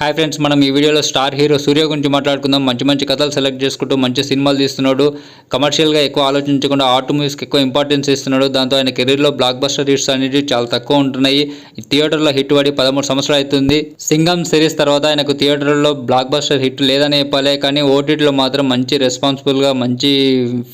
Hi friends మనం ఈ వీడియోలో స్టార్ హీరో సూర్య గురించి మాట్లాడుకుందాం. మంచి మంచి కథలు సెలెక్ట్ చేసుకుంటూ మంచి సినిమాలు తీస్తున్నాడు. కమర్షియల్గా ఎక్కువ ఆలోచించకుండా ఆర్ట్ మూవీస్కి ఎక్కువ ఇంపార్టెన్స్ ఇస్తున్నాడు. దాంతో ఆయన కెరీర్లో బ్లాక్ బస్టర్ హిట్స్ అనేవి చాలా తక్కువ ఉంటున్నాయి. థియేటర్లో హిట్ పడి పదమూడు సంవత్సరాలు అవుతుంది. సింగం సిరీస్ తర్వాత ఆయనకు థియేటర్లో బ్లాక్ బస్టర్ హిట్ లేదని చెప్పాలి కానీ ఓటీటీలో మాత్రం మంచి రెస్పాన్సిబుల్గా మంచి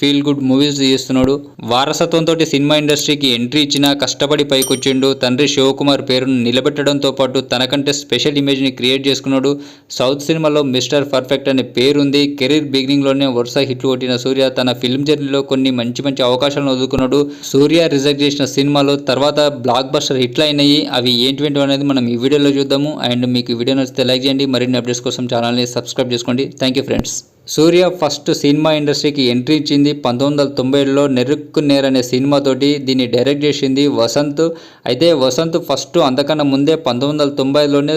ఫీల్ గుడ్ మూవీస్ తీస్తున్నాడు. వారసత్వంతో సినిమా ఇండస్ట్రీకి ఎంట్రీ ఇచ్చిన కష్టపడి పైకొచ్చిండు. తండ్రి శివకుమార్ పేరును నిలబెట్టడంతో పాటు తనకంటే స్పెషల్ ఇమేజ్ని క్రియేట్ చేసుకున్నాడు. సౌత్ సినిమాలో మిస్టర్ పర్ఫెక్ట్ అనే పేరుంది. కెరీర్ బిగినింగ్లోనే వరుస హిట్లు కొట్టిన సూర్య తన ఫిల్మ్ జర్నీలో కొన్ని మంచి మంచి అవకాశాలను వదులుకున్నాడు సూర్య రిజెక్ట్ చేసిన సినిమాలో తర్వాత బ్లాక్ బస్టర్ హిట్లు అయినాయి అవి ఏంటివేంటి అనేది మనం ఈ వీడియోలో చూద్దాము. అండ్ మీకు వీడియో నచ్చితే లైక్ చేయండి. మరిన్ని అప్డేట్స్ కోసం ఛానల్ని సబ్స్క్రైబ్ చేసుకోండి. Thank you friends. Surya first cinema ఇండస్ట్రీకి ఎంట్రీ ఇచ్చింది. పంతొమ్మిది వందల తొంభై ఏడులో నెరుక్కు నేరనే సినిమాతోటి దీన్ని డైరెక్ట్ చేసింది వసంత్. అయితే వసంత్ ఫస్ట్ అంతకన్నా ముందే పంతొమ్మిది వందల తొంభైలోనే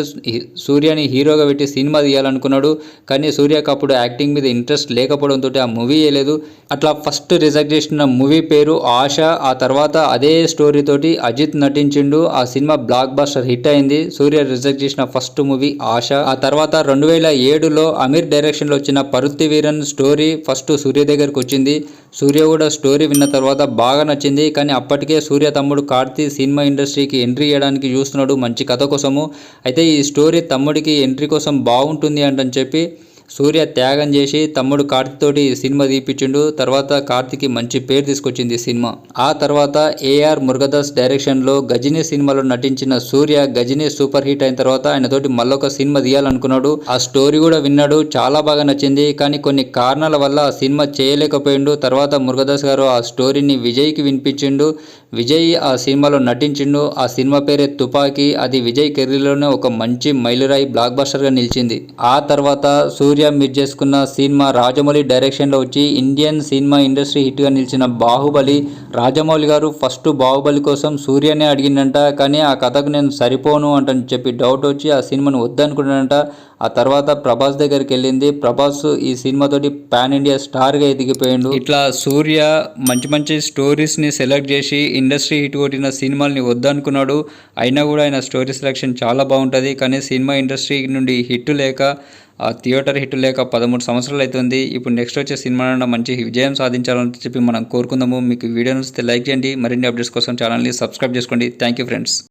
సూర్యని హీరోగా పెట్టి సినిమా తీయాలనుకున్నాడు. కానీ సూర్యకు అప్పుడు యాక్టింగ్ మీద ఇంట్రెస్ట్ లేకపోవడంతో ఆ మూవీ వేయలేదు అట్లా ఫస్ట్ రిజెక్ట్ చేసిన మూవీ పేరు ఆశ. ఆ తర్వాత అదే స్టోరీతోటి అజిత్ నటించిండు. ఆ సినిమా బ్లాక్ బస్టర్ హిట్ అయింది. సూర్య రిజెక్ట్ చేసిన ఫస్ట్ మూవీ ఆశ. ఆ తర్వాత రెండు వేల ఏడులో అమీర్ డైరెక్షన్లో వచ్చిన పరుత్ పరుత్తి వీరన్ స్టోరీ ఫస్ట్ సూర్య దగ్గరకు వచ్చింది. సూర్య కూడా స్టోరీ విన్న తర్వాత బాగా నచ్చింది. కానీ అప్పటికే సూర్య తమ్ముడు కార్తీ సినిమా ఇండస్ట్రీకి ఎంట్రీ చేయడానికి చూస్తున్నాడు మంచి కథ కోసము. అయితే ఈ స్టోరీ తమ్ముడికి ఎంట్రీ కోసం బాగుంటుంది అంటని చెప్పి సూర్య త్యాగం చేసి తమ్ముడు కార్తితోటి సినిమా తీపిచ్చిండు. తర్వాత కార్తిక్కి మంచి పేరు తీసుకొచ్చింది సినిమా. ఆ తర్వాత ఏఆర్ మురుగదాస్ డైరెక్షన్లో గజనీ సినిమాలో నటించిన సూర్య గజనీ సూపర్ హిట్ అయిన తర్వాత ఆయనతోటి మళ్ళొక సినిమా తీయాలనుకున్నాడు. ఆ స్టోరీ కూడా విన్నాడు. చాలా బాగా నచ్చింది. కానీ కొన్ని కారణాల వల్ల ఆ సినిమా చేయలేకపోయిండు. తర్వాత మురుగదాస్ గారు ఆ స్టోరీని విజయ్కి వినిపించిండు. విజయ్ ఆ సినిమాలో నటించిండు. ఆ సినిమా పేరే తుపాకీ. అది విజయ్ కెరీర్లోనే ఒక మంచి మైలురాయి బ్లాక్ బస్టర్గా నిలిచింది. ఆ తర్వాత సూర్య సూర్య మీరు చేసుకున్న సినిమా రాజమౌళి డైరెక్షన్లో వచ్చి ఇండియన్ సినిమా ఇండస్ట్రీ హిట్గా నిలిచిన బాహుబలి. రాజమౌళి గారు ఫస్ట్ బాహుబలి కోసం సూర్యనే అడిగిందంట కానీ ఆ కథకు నేను సరిపోను అంటని చెప్పి డౌట్ వచ్చి ఆ సినిమాను వద్దనుకున్నాడంట. ఆ తర్వాత ప్రభాస్ దగ్గరికి వెళ్ళింది. ప్రభాస్ ఈ సినిమాతోటి పాన్ ఇండియా స్టార్గా ఎదిగిపోయిండు. ఇట్లా సూర్య మంచి మంచి స్టోరీస్ని సెలెక్ట్ చేసి ఇండస్ట్రీ హిట్ కొట్టిన సినిమాల్ని వద్దనుకున్నాడు. అయినా కూడా ఆయన స్టోరీ సెలెక్షన్ చాలా బాగుంటుంది. కానీ సినిమా ఇండస్ట్రీ నుండి హిట్ లేక ఆ థియేటర్ హిట్ లేక పదమూడు సంవత్సరాలు అవుతుంది ఇప్పుడు నెక్స్ట్ వచ్చే సినిమా మంచి విజయం సాధించాలని చెప్పి మనం కోరుకుందాము. మీకు వీడియో నచ్చితే లైక్ చేయండి. మరిన్ని అప్డేట్స్ కోసం ఛానల్ని సబ్స్క్రైబ్ చేసుకోండి. Thank you friends.